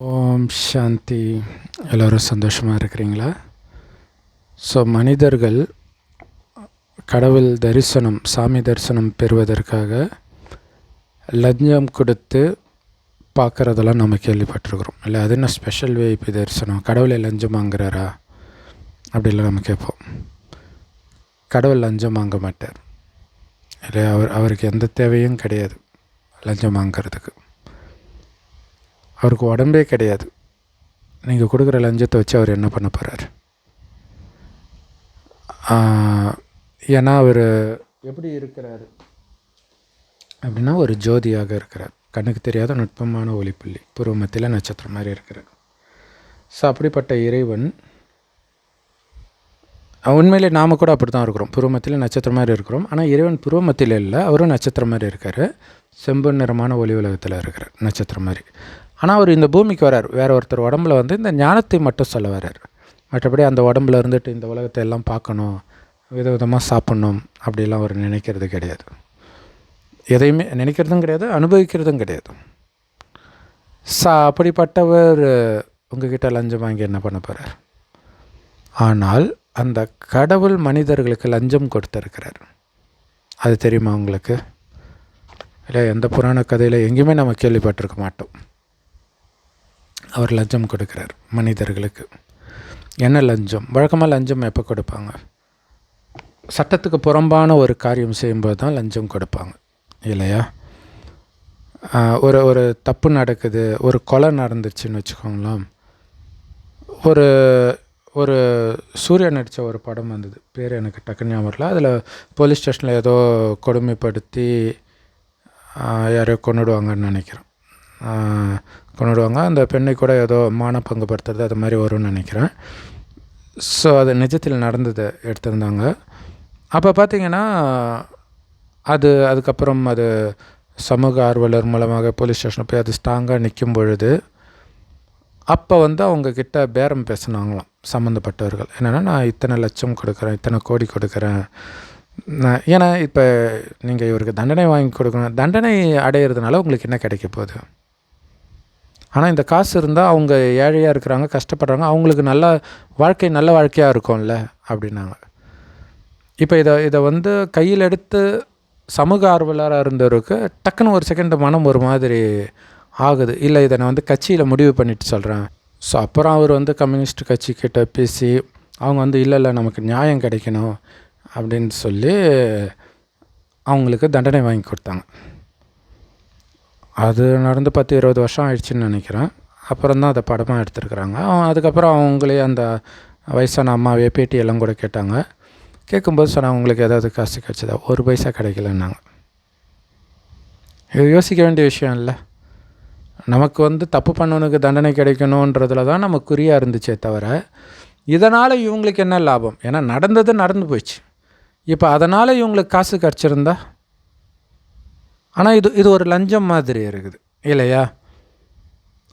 ஓம் சாந்தி. எல்லோரும் சந்தோஷமாக இருக்கிறீங்களா? ஸோ மனிதர்கள் கடவுள் தரிசனம் சாமி தரிசனம் பெறுவதற்காக லஞ்சம் கொடுத்து பார்க்குறதெல்லாம் நம்ம கேள்விப்பட்டிருக்கிறோம். இல்லை அது என்ன ஸ்பெஷல் விஐபி தரிசனம்? கடவுளை லஞ்சம் வாங்குறாரா? அப்படிலாம் நம்ம கேட்போம். கடவுள் லஞ்சம் வாங்க மாட்டார். இல்லை அவர் அவருக்கு எந்த தேவையும் கிடையாது லஞ்சம் வாங்கிறதுக்கு. அவருக்கு உடம்பே கிடையாது. நீங்கள் கொடுக்குற லஞ்சத்தை வச்சு அவர் என்ன பண்ண போகிறார் ஏன்னா அவர் எப்படி இருக்கிறார்? அப்படின்னா ஒரு ஜோதியாக இருக்கிறார். கண்ணுக்கு தெரியாத நுட்பமான ஒளிப்புள்ளி பூர்வமத்தில் நட்சத்திரம் மாதிரி இருக்கிறார். ஸோ அப்படிப்பட்ட இறைவன் உண்மையிலே நாம் கூட அப்படி தான் இருக்கிறோம். புருவமத்தில் நட்சத்திரம் மாதிரி இருக்கிறோம். ஆனால் இறைவன் புருவமத்தில் இல்லை அவரும் நட்சத்திரம் மாதிரி இருக்கார். செம்பு நிறமான ஒளி உலகத்தில் இருக்கிறார் நட்சத்திரம் மாதிரி. ஆனால் அவர் இந்த பூமிக்கு வரார். வேற ஒருத்தர் உடம்புல வந்து இந்த ஞானத்தை மட்டும் சொல்ல வர்றார் மற்றபடி அந்த உடம்புல இருந்துட்டு இந்த உலகத்தை எல்லாம் பார்க்கணும். விதவிதமாக சாப்பிட்ணும் அப்படிலாம் அவர் நினைக்கிறது கிடையாது. எதையுமே நினைக்கிறதும் கிடையாது அனுபவிக்கிறதும் கிடையாது. சா அப்படிப்பட்டவர் உங்ககிட்ட லஞ்சம் வாங்கி என்ன பண்ண போகிறார் ஆனால் அந்த கடவுள் மனிதர்களுக்கு லஞ்சம் கொடுத்துருக்கிறார். அது தெரியுமா உங்களுக்கு? இல்லை எந்த புராண கதையில் எங்கேயுமே நம்ம கேள்விப்பட்டிருக்க மாட்டோம். அவர் லஞ்சம் கொடுக்குறார் மனிதர்களுக்கு. என்ன லஞ்சம்? வழக்கமாக லஞ்சம் எப்போ கொடுப்பாங்க? சட்டத்துக்கு புறம்பான ஒரு காரியம் செய்யும்போது தான் லஞ்சம் கொடுப்பாங்க இல்லையா? ஒரு ஒரு தப்பு நடக்குது ஒரு கொலை நடந்துச்சுன்னு வச்சுக்கோங்களேன். ஒரு ஒரு சூர்யா நடித்த ஒரு படம் வந்தது. பேர் எனக்கு டக்குன்னு ஞாபகம் வரல. அதில் போலீஸ் ஸ்டேஷனில் ஏதோ கொடுமைப்படுத்தி யாரையோ கொண்டுடுவாங்கன்னு நினைக்கிறேன். கொண்டுடுவாங்க. அந்த பெண்ணை கூட ஏதோ மான பங்குபடுத்துறது அது மாதிரி வரும்னு நினைக்கிறேன். ஸோ அது நிஜத்தில் நடந்தது எடுத்திருந்தாங்க. அப்போ பார்த்திங்கன்னா அது அதுக்கப்புறம் அது சமூக ஆர்வலர் மூலமாக போலீஸ் ஸ்டேஷனில் போய் அது ஸ்ட்ராங்காக நிற்கும் பொழுது அப்போ வந்து அவங்கக்கிட்ட பேரம் பேசினாங்களாம் சம்மந்தப்பட்டவர்கள் என்னென்னா நான் இத்தனை லட்சம் கொடுக்குறேன் இத்தனை கோடி கொடுக்குறேன். நான் ஏன்னா இப்போ நீங்கள் இவருக்கு தண்டனை வாங்கி கொடுக்கணும். தண்டனை அடையிறதுனால உங்களுக்கு என்ன கிடைக்க போகுது? ஆனால் இந்த காசு இருந்தால் அவங்க ஏழையாக இருக்கிறாங்க கஷ்டப்படுறாங்க அவங்களுக்கு நல்ல வாழ்க்கை நல்ல வாழ்க்கையாக இருக்கும்ல அப்படின்னாங்க. இப்போ இதை இதை வந்து கையில் எடுத்து சமூக ஆர்வலராக இருந்தவருக்கு டக்குன்னு ஒரு செகண்ட் மனம் ஒரு மாதிரி ஆகுது. இல்லை இதை நான் வந்து கட்சியில் முடிவு பண்ணிட்டு சொல்கிறேன் ஸோ அப்புறம் அவர் வந்து கம்யூனிஸ்ட் கட்சிக்கிட்ட பேசி அவங்க வந்து இல்லை இல்லை நமக்கு நியாயம் கிடைக்கணும் அப்படின்னு சொல்லி அவங்களுக்கு தண்டனை வாங்கி கொடுத்தாங்க. அது நடந்து பத்து இருபது வருஷம் ஆயிடுச்சுன்னு நினைக்கிறேன். அப்புறம் தான் அதை படமாக எடுத்துருக்குறாங்க. அதுக்கப்புறம் அவங்களே அந்த வயசான அம்மாவே பேட்டி எல்லாம் கூட கேட்டாங்க. கேட்கும்போது சொன்னாங்க அவங்களுக்கு ஏதாவது காசு கிடச்சதா? ஒரு பைசா கிடைக்கலன்னாங்க. இது யோசிக்க வேண்டிய விஷயம் இல்லை. நமக்கு வந்து தப்பு பண்ணவனுக்கு தண்டனை கிடைக்கணுன்றதுல தான் நம்ம குறியாக இருந்துச்சே தவிர இதனால் இவங்களுக்கு என்ன லாபம்? ஏன்னா நடந்தது நடந்து போயிடுச்சு. இப்போ அதனால் இவங்களுக்கு காசு கிடச்சிருந்தா ஆனால் இது இது ஒரு லஞ்சம் மாதிரி இருக்குது. இல்லையா?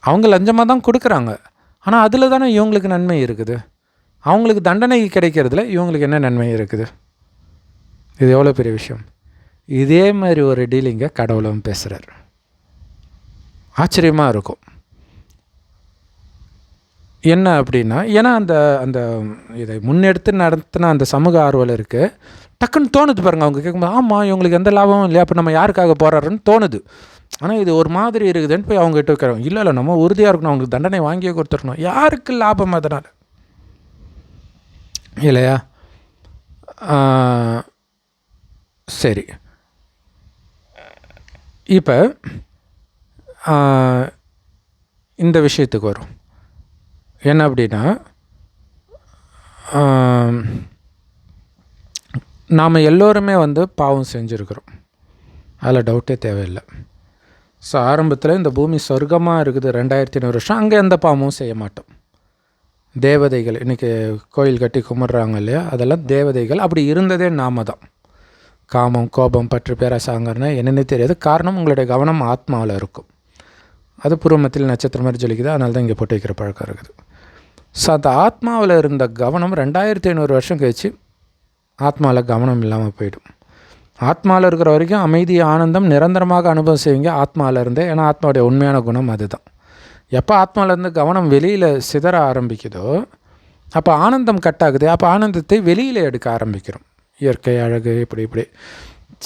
அவங்க லஞ்சமாக தான் கொடுக்குறாங்க. ஆனால் அதில் தானே இவங்களுக்கு நன்மை இருக்குது? அவங்களுக்கு தண்டனை கிடைக்கிறதுல இவங்களுக்கு என்ன நன்மை இருக்குது? இது எவ்வளோ பெரிய விஷயம்? இதே மாதிரி ஒரு டீலிங்கை கடவுளும் பேசுகிறார் ஆச்சரியமாக இருக்கும். என்ன அப்படின்னா ஏன்னா அந்த அந்த இதை முன்னெடுத்து நடத்தின அந்த சமூக ஆர்வலருக்கு டக்குன்னு தோணுது பாருங்கள் அவங்க கேட்கும்போது ஆமாம் இவங்களுக்கு எந்த லாபமும் இல்லையா? அப்போ நம்ம யாருக்காக போகிறாருன்னு தோணுது. ஆனால் இது ஒரு மாதிரி இருக்குதுன்னு போய் அவங்க கிட்ட வைக்கிறோம் இல்லை இல்லை நம்ம உறுதியாக இருக்கணும். அவங்களுக்கு தண்டனை வாங்கியே கொடுத்துருக்கணும் யாருக்கு லாபம் அதனால்? இல்லையா? சரி. இப்போ இந்த விஷயத்துக்கு வரும். என்ன அப்படின்னா நாம் எல்லோருமே வந்து பாவம் செஞ்சுருக்கிறோம். அதில் டவுட்டே தேவையில்லை. ஸோ ஆரம்பத்தில் இந்த பூமி சொர்க்கமாக இருக்குது ரெண்டாயிரத்தி ஐநூறு வருஷம் அங்கே எந்த பாவமும் செய்ய மாட்டோம். தேவதைகள் இன்றைக்கி கோயில் கட்டி கும்பிட்றாங்க இல்லையா? அதெல்லாம் தேவதைகள். அப்படி இருந்ததே நாம தான். காமம் கோபம் பற்று பேராசாங்கன்னா என்னென்னு தெரியாது. காரணம் உங்களுடைய கவனம் ஆத்மாவில் இருக்கும். அது பூர்வமத்தில் நட்சத்திரம் மாதிரி ஜொலிக்குது. அதனால தான் இங்கே போட்டு வைக்கிற பழக்கம் இருக்குது. ஸோ அந்த ஆத்மாவில் இருந்த கவனம் ரெண்டாயிரத்தி ஐநூறு வருஷம் கழிச்சு ஆத்மாவில் கவனம் இல்லாமல் போயிடும். ஆத்மாவில் இருக்கிற வரைக்கும் அமைதி ஆனந்தம் நிரந்தரமாக அனுபவம் செய்வீங்க ஆத்மாவில் இருந்தே ஏன்னா ஆத்மாவுடைய உண்மையான குணம் அதுதான். எப்போ ஆத்மாவிலேருந்து கவனம் வெளியில் சிதற ஆரம்பிக்குதோ அப்போ ஆனந்தம் கட் ஆகுது. அப்போ ஆனந்தத்தை வெளியில் எடுக்க ஆரம்பிக்கிறோம். இயற்கை அழகு இப்படி இப்படி.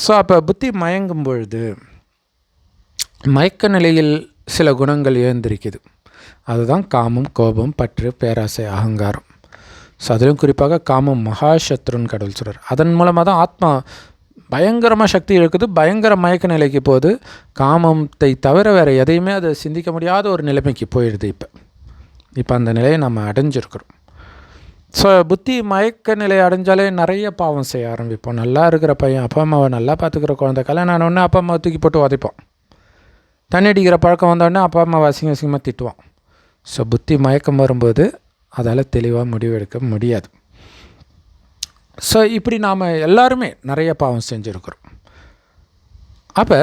ஸோ அப்போ புத்தி மயங்கும் பொழுது மயக்க நிலையில் சில குணங்கள் எழுந்திருக்குது. அதுதான் காமம் கோபம் பற்று பேராசை அகங்காரம். ஸோ அதிலும் குறிப்பாக காமம் மகாசத்ருன்னு கடவுள் சொல்கிறார் அதன் மூலமாக தான் ஆத்மா பயங்கரமாக சக்தி இருக்குது பயங்கர மயக்க நிலைக்கு போகுது. காமத்தை தவிர வேறு எதையுமே அதை சிந்திக்க முடியாத ஒரு நிலைமைக்கு போயிடுது இப்போ. இப்போ அந்த நிலையை நம்ம அடைஞ்சிருக்கிறோம். ஸோ புத்தி மயக்க நிலை அடைஞ்சாலே நிறைய பாவம் செய்ய ஆரம்பிப்போம். நல்லா இருக்கிற பையன் அப்பா அம்மாவை நல்லா பார்த்துக்கிற குழந்தை கல்யாணம் ஆனோடனே அப்பா அம்மாவை தூக்கி போட்டு உதைப்போம் தண்ணி அடிக்கிற பழக்கம் வந்தோடனே அப்பா அம்மாவை அசிங்க அசிங்கமாக திட்டுவான். ஸோ புத்தி மயக்கம் வரும்போது அதால் தெளிவாக முடிவெடுக்க முடியாது. ஸோ இப்படி நாம் எல்லாருமே நிறைய பாவம் செஞ்சுருக்கிறோம். அப்போ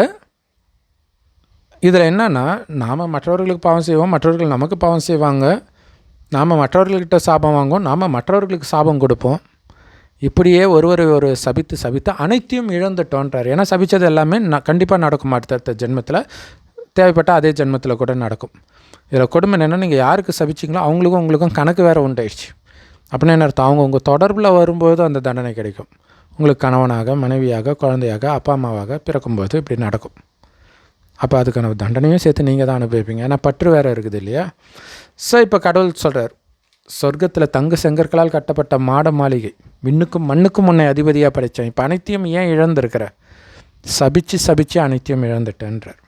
இதில் என்னென்னா நாம் மற்றவர்களுக்கு பாவம் செய்வோம் மற்றவர்கள் நமக்கு பாவம் செய்வாங்க. நாம் மற்றவர்கள்கிட்ட சாபம் வாங்குவோம் நாம் மற்றவர்களுக்கு சாபம் கொடுப்போம். இப்படியே ஒருவர் ஒரு சபித்து சபித்து அனைத்தையும் இழந்துட்டோன்றார். ஏன்னா சபித்தது எல்லாமே ந கண்டிப்பாக நடக்கும் அடுத்தடுத்த ஜென்மத்தில். தேவைப்பட்டால் அதே ஜென்மத்தில் கூட நடக்கும். இதில் கொடுமை என்னென்னா நீங்கள் யாருக்கு சபிச்சிங்களோ அவங்களுக்கும் உங்களுக்கும் கணக்கு வேறு உண்டாயிடுச்சு. அப்படின்னு என்ன அர்த்தம்? அவங்க உங்கள் தொடர்பில் வரும்போது அந்த தண்டனை கிடைக்கும். உங்களுக்கு கணவனாக மனைவியாக குழந்தையாக அப்பா அம்மாவாக பிறக்கும்போது இப்படி நடக்கும். அப்போ அதுக்கான தண்டனையும் சேர்த்து நீங்கள் தான் அனுபவிப்பீங்க. ஏன்னா பற்று வேறு இருக்குது இல்லையா? ஸோ இப்போ கடவுள் சொல்கிறார் சொர்க்கத்தில் தங்கு செங்கற்களால் கட்டப்பட்ட மாட மாளிகை விண்ணுக்கும் மண்ணுக்கும் முன்னே அதிபதியாக படைத்தேன். இப்போ அனைத்தையும் ஏன் இழந்திருக்கிற? சபிச்சு சபிச்சு அனைத்தையும் இழந்துட்டேன்றார்.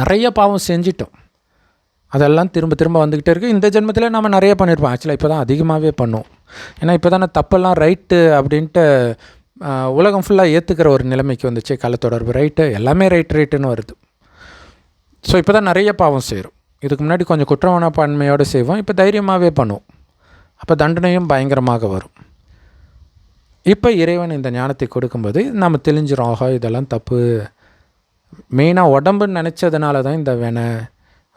நிறைய பாவம் செஞ்சிட்டோம். அதெல்லாம் திரும்ப திரும்ப வந்துக்கிட்டே இருக்குது இந்த ஜென்மத்தில் நம்ம நிறைய பண்ணியிருப்போம் ஆக்சுவலாக இப்போ தான் அதிகமாகவே பண்ணுவோம். ஏன்னா இப்போ தானே தப்பெல்லாம் ரைட்டு அப்படின்ட்டு உலகம் ஃபுல்லாக ஏற்றுக்கிற ஒரு நிலைமைக்கு வந்துச்சு. கள்ளத்தொடர்பு ரைட்டு எல்லாமே ரைட் ரைட்டுன்னு வருது. ஸோ இப்போ தான் நிறைய பாவம் செய்கிறோம் இதுக்கு முன்னாடி கொஞ்சம் குற்றமனப்பான்மையோடு செய்வோம். இப்போ தைரியமாகவே பண்ணுவோம். அப்போ தண்டனையும் பயங்கரமாக வரும். இப்போ இறைவன் இந்த ஞானத்தை கொடுக்கும்போது நம்ம தெளிஞ்சிரும். ஆஹா இதெல்லாம் தப்பு. மெயினாக உடம்புன்னு நினச்சதுனால தான் இந்த வேணை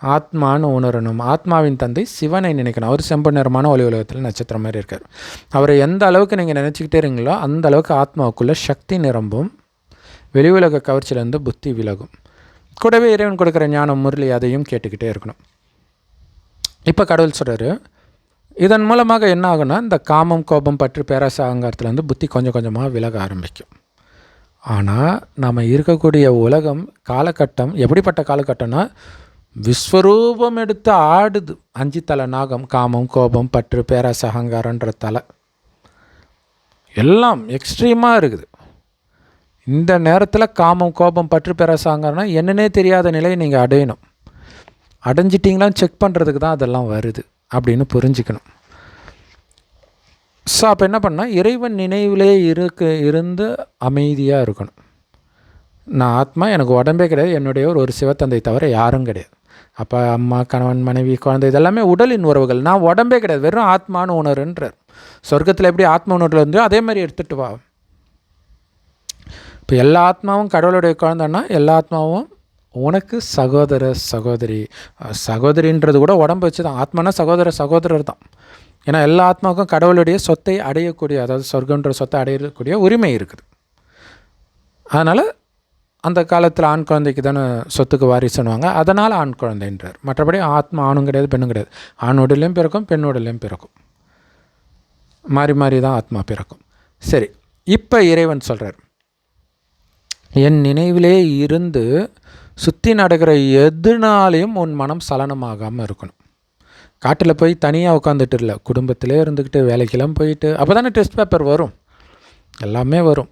ஆத்மான்னு உணரணும். ஆத்மாவின் தந்தை சிவனை நினைக்கணும். அவர் செம்பு நிறமான ஒளி உலகத்தில் நட்சத்திரம் மாதிரி இருக்கார். அவரை எந்த அளவுக்கு நீங்கள் நினச்சிக்கிட்டே இருக்கீங்களோ அந்த அளவுக்கு ஆத்மாவுக்குள்ளே சக்தி நிரம்பும். வெளி உலக கவர்ச்சியிலேருந்து புத்தி விலகும். கூடவே இறைவன் கொடுக்குற ஞானம் முரளி அதையும் கேட்டுக்கிட்டே இருக்கணும். இப்போ கடவுள் சொல்கிறாரு இதன் மூலமாக என்ன ஆகுனா இந்த காமம் கோபம் பற்றி பேராச அகங்காரத்துலேருந்து புத்தி கொஞ்சம் கொஞ்சமாக விலக ஆரம்பிக்கும். ஆனால் நம்ம இருக்கக்கூடிய உலகம் காலகட்டம் எப்படிப்பட்ட காலகட்டம்னா விஸ்வரூபம் எடுத்து ஆடுது. அஞ்சு தலை நாகம் காமம் கோபம் பற்று பேராச அகங்காரன்ற தலை. எல்லாம் எக்ஸ்ட்ரீமாக இருக்குது. இந்த நேரத்தில் காமம் கோபம் பற்று பேராச அகங்காரம்னா என்னன்னே தெரியாத நிலையை நீங்கள் அடையணும். அடைஞ்சிட்டிங்களான்னு செக் பண்ணுறதுக்கு தான் அதெல்லாம் வருது. அப்படின்னு புரிஞ்சுக்கணும். ஸோ அப்போ என்ன பண்ணால் இறைவன் நினைவிலே இருக்க இருந்து அமைதியாக இருக்கணும். நான் ஆத்மா எனக்கு உடம்பே கிடையாது. என்னுடைய ஒரு சிவத்தந்தை தவிர யாரும் கிடையாது. அப்போ அம்மா கணவன் மனைவி குழந்தை இதெல்லாமே உடலின் உறவுகள். நான் உடம்பே கிடையாது. வெறும் ஆத்மானு உணருன்றார் சொர்க்கத்தில் எப்படி ஆத்ம உணர்வு இருந்தோ அதே மாதிரி எடுத்துகிட்டு வா. இப்போ எல்லா ஆத்மாவும் கடவுளுடைய குழந்தைன்னா எல்லா ஆத்மாவும் உனக்கு சகோதர சகோதரி. சகோதரின்றது கூட உடம்பு வச்சு தான் ஆத்மானா சகோதர சகோதரர் தான். ஏன்னா எல்லா ஆத்மாவுக்கும் கடவுளுடைய சொத்தை அடையக்கூடிய அதாவது சொர்க்கன்ற சொத்தை அடையக்கூடிய உரிமை இருக்குது. அதனால் அந்த காலத்தில் ஆண் குழந்தைக்கு தானே சொத்துக்கு வாரிசுன்னுவாங்க அதனால் ஆண் குழந்தைன்றார். மற்றபடி ஆத்மா ஆணும் கிடையாது பெண்ணும் கிடையாது. ஆண் உடலையும் பிறக்கும் பெண் உடலையும் பிறக்கும். மாறி மாறி தான் ஆத்மா பிறக்கும். சரி இப்போ இறைவன் சொல்கிறார் என் நினைவிலே இருந்து சுற்றி நடக்கிற எதுனாலையும் உன் மனம் சலனமாகாமல் இருக்கணும். காட்டில் போய் தனியாக உட்காந்துட்டு இல்லை. குடும்பத்திலே இருந்துக்கிட்டு வேலைக்கெல்லாம் போயிட்டு அப்போ தானே டெஸ்ட் பேப்பர் வரும். எல்லாமே வரும்.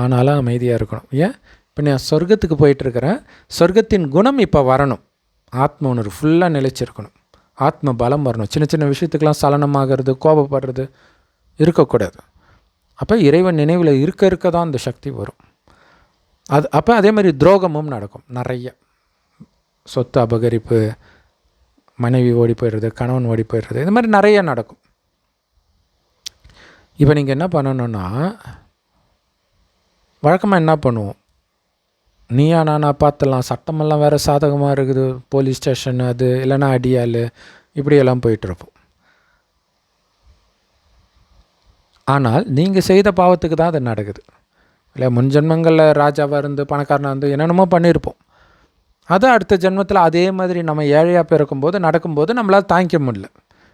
ஆனாலும் அமைதியாக இருக்கணும். ஏன்? இப்போ நான் சொர்க்கத்துக்கு போயிட்டுருக்கிறேன் சொர்க்கத்தின் குணம் இப்போ வரணும். ஆத்ம உணர்வு ஃபுல்லாக நிலைச்சிருக்கணும். ஆத்ம பலம் வரணும். சின்ன சின்ன விஷயத்துக்கெலாம் சலனமாகிறது கோபப்படுறது இருக்கக்கூடாது. அப்போ இறைவன் நினைவில் இருக்க இருக்க தான் அந்த சக்தி வரும். அது அப்போ அதே மாதிரி துரோகமும் நடக்கும். நிறைய. சொத்து அபகரிப்பு மனைவி ஓடி போயிடுறது கணவன் ஓடி போயிடுறது இது மாதிரி நிறைய நடக்கும். இப்போ நீங்கள் என்ன பண்ணணுன்னா வழக்கமாக என்ன பண்ணுவோம்? நீயா நானா பார்த்துலாம் சட்டமெல்லாம் வேறு சாதகமாக இருக்குது. போலீஸ் ஸ்டேஷன் அது இல்லைன்னா அடியால் இப்படியெல்லாம் போயிட்டுருப்போம். ஆனால் நீங்கள் செய்த பாவத்துக்கு தான் அது நடக்குது. இல்லை முன்ஜென்மங்களில் ராஜாவாக இருந்து பணக்காரனாக இருந்து என்னென்னமோ பண்ணியிருப்போம். அது அடுத்த ஜென்மத்தில் அதே மாதிரி நம்ம ஏழையாக பிறக்கும்போது நடக்கும்போது நம்மளால் தாங்கிக்க முடியல.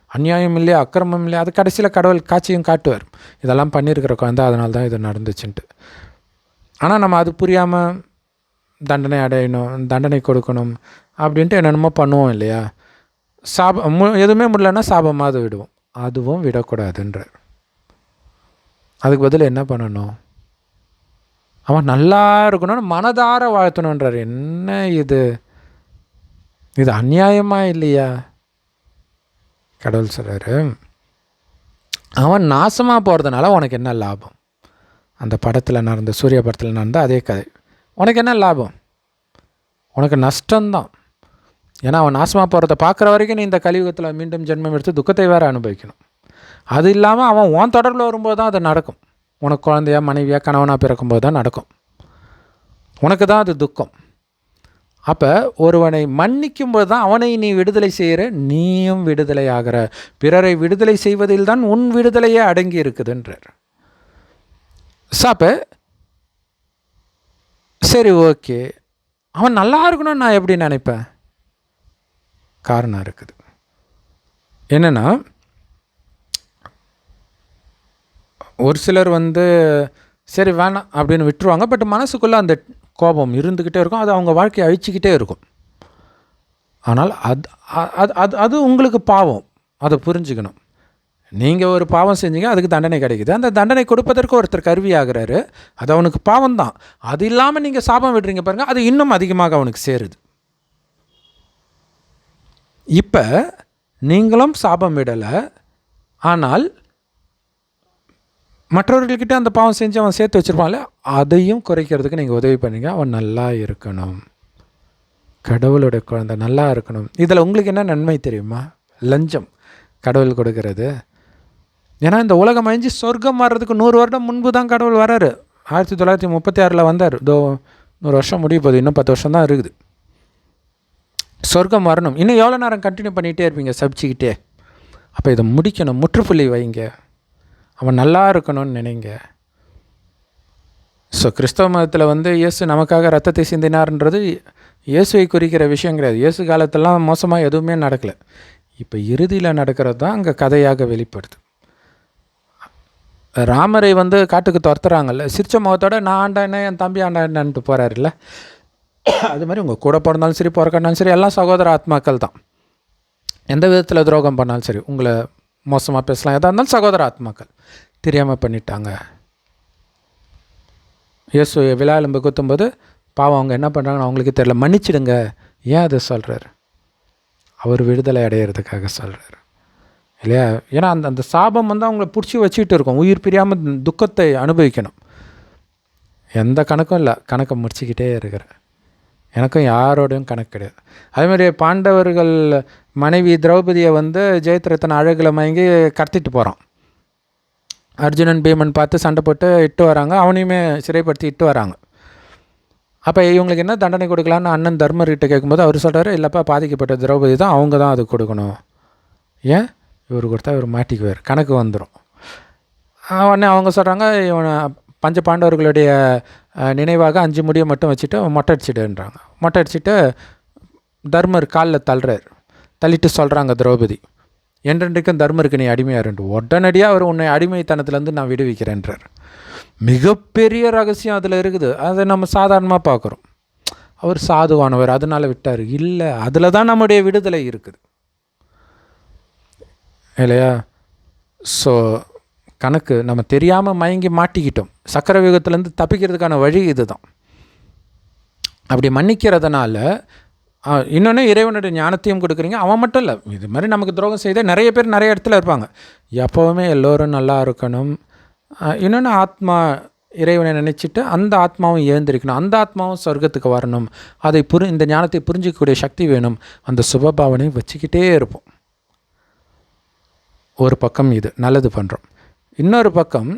அநியாயம் இல்லையா அக்கிரமம் இல்லையா அது கடைசியில் கடவுள் காட்சியும் காட்டுவார். இதெல்லாம் பண்ணியிருக்கிற குழந்தை அதனால தான் இது நடந்துச்சுன்ட்டு. ஆனால் நம்ம அது புரியாமல் தண்டனை அடையணும் தண்டனை கொடுக்கணும் அப்படின்ட்டு என்னென்னமோ பண்ணுவோம் இல்லையா? சாபம் மு எதுவுமே முடியலன்னா சாபமாக விடுவோம். அதுவும் விடக்கூடாதுன்ற. அதுக்கு பதில் என்ன பண்ணணும்? அவன் நல்லா இருக்கணும்னு மனதார வாழ்த்தணுன்றார் என்ன இது? இது அநியாயமா இல்லையா? கடவுள் சொல்கிறாரு அவன் நாசமாக போகிறதுனால உனக்கு என்ன லாபம்? அந்த படத்தில் நடந்த சூரிய படத்தில் நடந்த அதே கதை. உனக்கு என்ன லாபம்? உனக்கு நஷ்டம்தான். ஏன்னா அவன் நாசமாக போகிறத பார்க்குற வரைக்கும் நீ இந்த கலியுகத்தில் மீண்டும் ஜென்மம் எடுத்து துக்கத்தை வேறு அனுபவிக்கணும். அது இல்லாமல் அவன் உன் தொடர்பில் வரும்போது தான் அது நடக்கும். உனக்கு குழந்தையா மனைவியா கணவனாக பிறக்கும்போது தான் நடக்கும். உனக்கு தான் அது துக்கம். அப்போ ஒருவனை மன்னிக்கும்போது தான் அவனை நீ விடுதலை செய்கிற நீயும் விடுதலை ஆகிற. பிறரை விடுதலை செய்வதில் தான் உன் விடுதலையே அடங்கி இருக்குதுன்றார். ஸோ சரி ஓகே. அவன் நல்லா இருக்கணும்னு நான் எப்படி நினைப்பேன்? காரணம் இருக்குது. என்னென்னா ஒரு சிலர் வந்து சரி வேணாம் அப்படின்னு விட்டுருவாங்க. பட் மனசுக்குள்ளே அந்த கோபம் இருந்துக்கிட்டே இருக்கும். அது அவங்க வாழ்க்கையை அழிச்சிக்கிட்டே இருக்கும். ஆனால் அது அது அது அது உங்களுக்கு பாவம். அதை புரிஞ்சுக்கணும். நீங்கள் ஒரு பாவம் செஞ்சீங்க அதுக்கு தண்டனை கிடைக்குது. அந்த தண்டனை கொடுப்பதற்கு ஒருத்தர் கருவி ஆகிறாரு அது அவனுக்கு பாவம் தான். அது இல்லாமல் நீங்கள் சாபம் விடுறீங்க பாருங்கள் அது இன்னும் அதிகமாக அவனுக்கு சேருது. இப்போ நீங்களும் சாபம் விடலை. ஆனால் மற்றவர்கள்கிட்ட அந்த பாவம் செஞ்சு அவன் சேர்த்து வச்சுருப்பான்ல அதையும் குறைக்கிறதுக்கு நீங்கள் உதவி பண்ணீங்க. அவன் நல்லா இருக்கணும். கடவுளுடைய குழந்தை நல்லா இருக்கணும். இதில் உங்களுக்கு என்ன நன்மை தெரியுமா? லஞ்சம் கடவுள் கொடுக்கறது. ஏன்னா இந்த உலகம் அழிஞ்சு சொர்க்கம் வர்றதுக்கு நூறு வருடம் முன்பு தான் கடவுள் வராரு. ஆயிரத்தி தொள்ளாயிரத்தி முப்பத்தி ஆறில் வந்தார். இதோ நூறு வருஷம் முடிய போகுது. இன்னும் பத்து வருஷம் தான் இருக்குது. சொர்க்கம் வரணும். இன்னும் எவ்வளோ நேரம் கண்டினியூ பண்ணிகிட்டே இருப்பீங்க? சபிச்சுக்கிட்டே. அப்போ இதை முடிக்கணும். முற்றுப்புள்ளி வைங்க. அவன் நல்லா இருக்கணும்னு நினைங்க. ஸோ கிறிஸ்தவ மதத்தில் வந்து இயேசு நமக்காக ரத்தத்தை சிந்தினார்ன்றது இயேசுவை குறிக்கிற விஷயம் கிடையாது. இயேசு காலத்திலாம் மோசமாக எதுவுமே நடக்கலை. இப்போ இறுதியில் நடக்கிறது தான் அங்கே கதையாக வெளிப்படுது. ராமரை வந்து காட்டுக்கு துரத்துறாங்கல்ல. சிரிச்ச முகத்தோட நான் ஆண்டானே என் தம்பி ஆண்டானன்ட்டு போகிறாருல்ல அது மாதிரி உங்கள் கூட பிறந்தாலும் சரி பிறக்கனாலும் சரி எல்லாம் சகோதர ஆத்மாக்கள் தான். எந்த விதத்தில் துரோகம் பண்ணாலும் சரி உங்களை மோசமாக பேசலாம். எதாக இருந்தாலும் சகோதர ஆத்மாக்கள் தெரியாமல் பண்ணிட்டாங்க. இயேசு விழா எலும்பு குத்தும்போது பாவம் அவங்க என்ன பண்ணுறாங்கன்னு அவங்களுக்கு தெரியல. மன்னிச்சிடுங்க. ஏன் அதை சொல்கிறார் அவர் விடுதலை அடையிறதுக்காக சொல்கிறார் இல்லையா? ஏன்னா அந்த அந்த சாபம் வந்து அவங்கள பிடிச்சி வச்சுக்கிட்டு இருக்கும். உயிர் பிரியாமல் துக்கத்தை அனுபவிக்கணும். எந்த கணக்கும் இல்லை. கணக்கை முடிச்சுக்கிட்டே இருக்கிறேன் எனக்கும் யாரோடையும் கணக்கு கிடையாது. அதேமாதிரி பாண்டவர்கள் மனைவி திரௌபதியை வந்து ஜெயத்ரத்தன் அழகில் மயங்கி கடத்திட்டு போகிறான் அர்ஜுனன் பீமன் பார்த்து சண்டை போட்டு இட்டு வராங்க. அவனையுமே சிறைப்படுத்தி இட்டு வராங்க. அப்போ இவங்களுக்கு என்ன தண்டனை கொடுக்கலான்னு அண்ணன் தர்மர்கிட்ட கேட்கும்போது அவர் சொல்கிறாரு இல்லைப்பா பாதிக்கப்பட்ட திரௌபதி தான் அவங்க தான் அது கொடுக்கணும். ஏன்? இவர் கொடுத்தா இவர் மாட்டிக்குவார். கணக்கு வந்துடும் உடனே அவங்க சொல்கிறாங்க இவனை பஞ்ச பாண்டவர்களுடைய நினைவாக அஞ்சு முடியை மட்டும் வச்சுட்டு மொட்டை அடிச்சிடுன்றாங்க. மொட்டை அடிச்சுட்டு தர்மர் காலில் தள்ளுறார். தள்ளிட்டு சொல்கிறாங்க திரௌபதி. என்றென்றைக்கும் தர்மருக்கு நீ அடிமையாக இருந்து உடனடியாக அவர் உன்னை அடிமைத்தனத்துலேருந்து நான் விடுவிக்கிறேன்றார். மிகப்பெரிய ரகசியம் அதில் இருக்குது. அதை நம்ம சாதாரணமாக பார்க்குறோம். அவர் சாதுவானவர் அதனால் விட்டார். இல்லை அதில் தான் நம்முடைய விடுதலை இருக்குது. இல்லையா? ஸோ கணக்கு நம்ம தெரியாமல் மயங்கி மாட்டிக்கிட்டோம். சக்கர வியூகத்துலேருந்து தப்பிக்கிறதுக்கான வழி இது தான் அப்படி மன்னிக்கிறதுனால இன்னொன்று இறைவனுடைய ஞானத்தையும் கொடுக்குறீங்க. அவன் மட்டும் இல்லை இது மாதிரி நமக்கு துரோகம் செய்த நிறைய பேர் நிறைய இடத்துல இருப்பாங்க. எப்போவுமே எல்லோரும் நல்லா இருக்கணும். இன்னொன்று ஆத்மா இறைவனை நினச்சிட்டு அந்த ஆத்மாவும் எழுந்திருக்கணும் அந்த ஆத்மாவும் சொர்க்கத்துக்கு வரணும். அதை புரி இந்த ஞானத்தை புரிஞ்சிக்கக்கூடிய சக்தி வேணும். அந்த சுபபாவனை வச்சுக்கிட்டே இருப்போம். ஒரு பக்கம் இது நல்லது பண்ணுறோம் இன்னொரு பக்கம்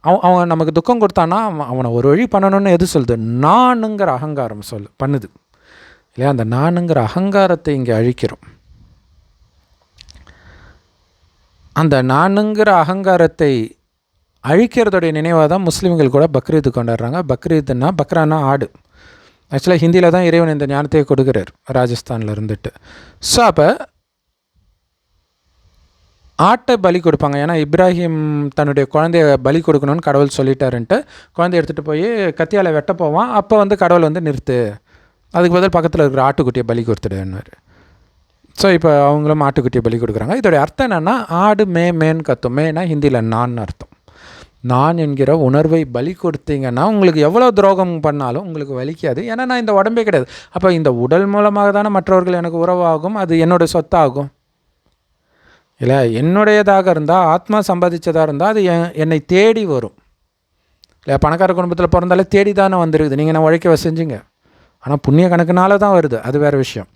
அவன் அவன் நமக்கு துக்கம் கொடுத்தானா அவன் அவனை ஒரு வழி பண்ணணும்னு எது சொல்லுது? நானுங்கிற அகங்காரம் சொல் பண்ணுது. இல்லையா? அந்த நானுங்கிற அகங்காரத்தை இங்கே அழிக்கிறோம். அந்த நானுங்கிற அகங்காரத்தை அழிக்கிறதுடைய நினைவாக தான் முஸ்லீம்கள் கூட பக்ரீத் கொண்டாடுறாங்க. பக்ரீத்னா பக்ரானா ஆடு. ஆக்சுவலாக ஹிந்தியில் தான் இறைவன் இந்த ஞானத்தையே கொடுக்குறார் ராஜஸ்தானில் இருந்துட்டு. ஸோ அப்போ ஆட்டை பலி கொடுப்பாங்க. ஏன்னா இப்ராஹிம் தன்னுடைய குழந்தைய பலி கொடுக்கணும்னு கடவுள் சொல்லிட்டாருன்ட்டு குழந்தைய எடுத்துகிட்டு போய் கத்தியால் வெட்ட போவான். அப்போ வந்து கடவுள் வந்து நிறுத்து. அதுக்கு பதில் பக்கத்தில் இருக்கிற ஆட்டுக்குட்டியை பலி கொடுத்துடுன்னாரு ஸோ இப்போ அவங்களும் ஆட்டுக்குட்டியை பலி கொடுக்குறாங்க. இதோடைய அர்த்தம் என்னென்னா ஆடு மே மேன்னு கத்தும். மேனா ஹிந்தியில் நான் அர்த்தம். நான் என்கிற உணர்வை பலி கொடுத்தீங்கன்னா உங்களுக்கு எவ்வளோ துரோகம் பண்ணாலும் உங்களுக்கு வலிக்காது. ஏன்னா நான் இந்த உடம்பே கிடையாது. அப்போ இந்த உடல் மூலமாக தானே மற்றவர்கள் எனக்கு உறவாகும். அது என்னோடய சொத்தாகும். இல்லை என்னுடையதாக இருந்தால் ஆத்மா சம்பாதிச்சதாக இருந்தால் அது என்னை தேடி வரும். இல்லை பணக்கார குடும்பத்தில் பிறந்தாலே தேடி தானே வந்துருக்குது. நீங்கள் நான் உழைக்க செஞ்சுங்க. ஆனால் புண்ணிய கணக்குனால தான் வருது. அது வேறு விஷயம்.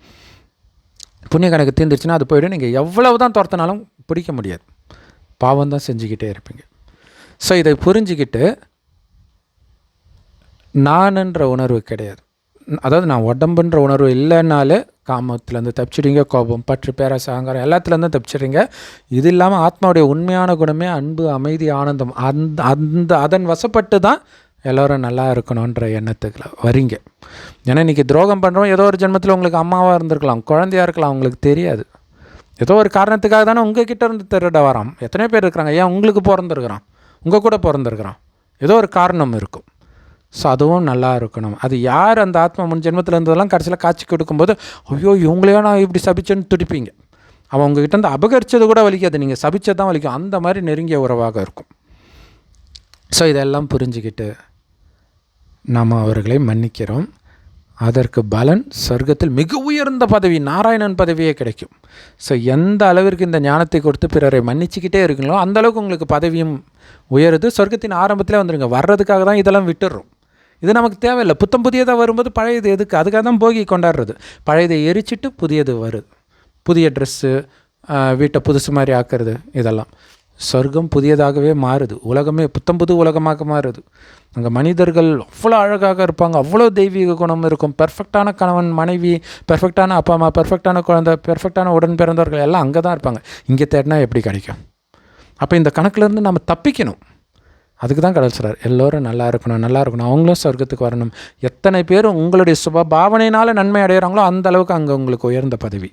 புண்ணிய கணக்கு தீர்ந்துருச்சுன்னா அது போயிடும். நீங்கள் எவ்வளவு தான் துரத்தினாலும் பிடிக்க முடியாது. பாவம் தான் செஞ்சுக்கிட்டே இருப்பீங்க. ஸோ இதை புரிஞ்சுக்கிட்டு நானுன்ற உணர்வு கிடையாது. அதாவது நான் உடம்புன்ற உணர்வு இல்லைன்னாலே காமத்துலேருந்து தப்பிச்சிடுங்க கோபம் பற்று பேரசாங்காரம் எல்லாத்துலேருந்தும் எல்லாத்துலேருந்து தப்பிச்சிடுங்க இது இல்லாமல் ஆத்மாவுடைய உண்மையான குணமே அன்பு அமைதி ஆனந்தம் அந்த அந்த அதன் வசப்பட்டு தான் எல்லோரும் நல்லா இருக்கணுன்ற எண்ணத்துக்கு வரீங்க. ஏன்னா இன்றைக்கி துரோகம் பண்ணுறோம் ஏதோ ஒரு ஜென்மத்தில் உங்களுக்கு அம்மாவாக இருந்திருக்கலாம் குழந்தையாக இருக்கலாம் உங்களுக்கு தெரியாது. ஏதோ ஒரு காரணத்துக்காக தானே உங்கள் கிட்ட இருந்து திருட வரான். எத்தனை பேர் இருக்கிறாங்க. ஏன் உங்களுக்கு பிறந்திருக்கிறான்? உங்கள் கூட பிறந்திருக்கிறான். ஏதோ ஒரு காரணம் இருக்கும். ஸோ அதுவும் நல்லா இருக்கணும். அது யார் அந்த ஆத்மா முன் ஜென்மத்தில் இருந்ததெல்லாம் கடைசியில் காட்சி கொடுக்கும்போது ஐயோ இவங்களையோ நான் இப்படி சபிச்சேன்னு துடிப்பீங்க. அவன் உங்ககிட்ட இருந்து அபகரித்தது கூட வலிக்காது. நீங்கள் சபிச்சது தான் வலிக்கும். அந்த மாதிரி நெருங்கிய உறவாக இருக்கும். ஸோ இதெல்லாம் புரிஞ்சுக்கிட்டு நாம் அவர்களை மன்னிக்கிறோம். அதற்கு பலன் சொர்க்கத்தில் மிக உயர்ந்த பதவி நாராயணன் பதவியே கிடைக்கும். ஸோ எந்த அளவிற்கு இந்த ஞானத்தை கொடுத்து பிறரை மன்னிச்சுக்கிட்டே இருக்கீங்களோ அந்த அளவுக்கு உங்களுக்கு பதவியும் உயருது. சொர்க்கத்தின் ஆரம்பத்திலே வந்துடுங்க வர்றதுக்காக தான் இதெல்லாம் விட்டுடுறோம் இது நமக்கு தேவையில்லை. புத்தம் புதியதாக வரும்போது பழையது எதுக்கு? அதுக்காக தான் போகி கொண்டாடுறது. பழையதை எரிச்சிட்டு புதியது வருது. புதிய ட்ரெஸ்ஸு வீட்டை புதுசு மாதிரி ஆக்கிறது இதெல்லாம். சொர்க்கம் புதியதாகவே மாறுது. உலகமே புத்தம் புது உலகமாக மாறுது. அங்கே மனிதர்கள் அவ்வளோ அழகாக இருப்பாங்க. அவ்வளோ தெய்வீக குணம் இருக்கும். பெர்ஃபெக்டான கணவன் மனைவி பெர்ஃபெக்டான அப்பா அம்மா பெர்ஃபெக்டான குழந்தை பெர்ஃபெக்டான உடன் பிறந்தவர்கள் எல்லாம் அங்கே தான் இருப்பாங்க. இங்கே தேடினா எப்படி கிடைக்கும்? அப்போ இந்த கணக்கிலேருந்து நம்ம தப்பிக்கணும். அதுக்கு தான் கடல் சொல்கிறார் எல்லோரும் நல்லா இருக்கணும் நல்லா இருக்கணும். அவங்களும் சொர்க்கத்துக்கு வரணும். எத்தனை பேர் உங்களுடைய சுப பாவனையினால் நன்மை அடைகிறாங்களோ அந்த அளவுக்கு அங்கே உங்களுக்கு உயர்ந்த பதவி.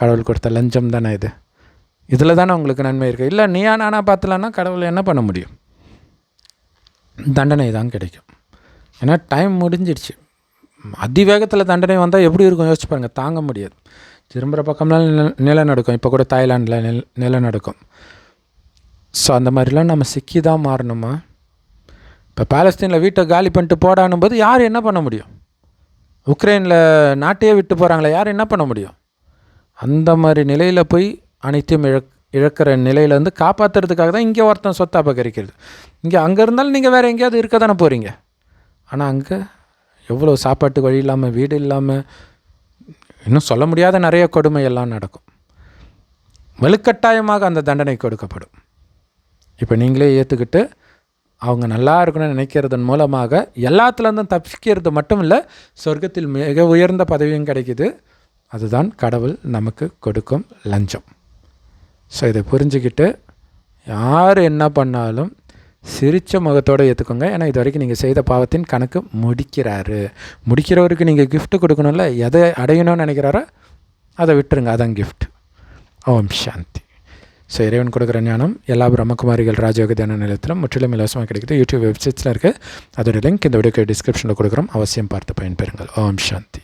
கடவுள் கொடுத்த லஞ்சம் தானே இது? இதில் தானே உங்களுக்கு நன்மை இருக்குது இல்லை நீயா நானா பார்த்தலன்னா கடவுள் என்ன பண்ண முடியும்? தண்டனை தான் கிடைக்கும். ஏன்னா டைம் முடிஞ்சிடுச்சு. அதிவேகத்தில் தண்டனை வந்தால் எப்படி இருக்கும்? யோசிச்சு பாருங்கள் தாங்க முடியாது. திரும்புகிற பக்கம்லாம் நிலநடுக்கம். இப்போ கூட தாய்லாண்டில் நில நிலநடுக்கம். ஸோ அந்த மாதிரிலாம் நம்ம சிக்கி தான் மாறணுமா? இப்போ பாலஸ்தீனில் வீட்டை காலி பண்ணிட்டு போடானும் போது யார் என்ன பண்ண முடியும்? உக்ரைனில் நாட்டையே விட்டு போகிறாங்களே யார் என்ன பண்ண முடியும்? அந்த மாதிரி நிலையில் போய் அனைத்தையும் இழக் இழக்கிற நிலையிலேருந்து காப்பாற்றுறதுக்காக தான் இங்கே ஒருத்தன் சொத்தை அபகரிக்கிறது. இங்கே அங்கே இருந்தாலும் நீங்கள் வேறு எங்கேயாவது இருக்க தானே போகிறீங்க ஆனால் அங்கே எவ்வளோ சாப்பாட்டு வழி இல்லாமல் வீடு இல்லாமல் இன்னும் சொல்ல முடியாத நிறைய கொடுமை எல்லாம் நடக்கும். வலுக்கட்டாயமாக அந்த தண்டனை கொடுக்கப்படும். இப்போ நீங்களே ஏற்றுக்கிட்டு அவங்க நல்லா இருக்கணும்னு நினைக்கிறதன் மூலமாக எல்லாத்துலேருந்தும் தப்பிக்கிறது மட்டும் இல்லை சொர்க்கத்தில் மிக உயர்ந்த பதவியும் கிடைக்கிது. அதுதான் கடவுள் நமக்கு கொடுக்கும் லஞ்சம். ஸோ இதை புரிஞ்சுக்கிட்டு யார் என்ன பண்ணாலும் சிரித்த முகத்தோடு ஏற்றுக்கோங்க ஏன்னா இது வரைக்கும் நீங்கள் செய்த பாவத்தின் கணக்கு முடிக்கிறாரு. முடிக்கிறவருக்கு நீங்கள் கிஃப்ட் கொடுக்கணும்ல எதை அடையணும்னு நினைக்கிறாரோ அதை விட்டுருங்க. அதான் கிஃப்ட் ஓம் சாந்தி. ஸோ இறைவன் கொடுக்குற ஞானம் எல்லா பிரம்மகுமாரிகள் ராஜயோக தியான நிலையத்திலும் முற்றிலும் இலவசமாக கிடைக்குது யூடியூப் வெப்சைட்ஸில் இருக்குது அதோட லிங்க் இந்த வீடியோக்கு டிஸ்கிரிப்ஷனில் கொடுக்குறோம். அவசியம் பார்த்து பயன்பெறுங்கள். ஓம் சாந்தி.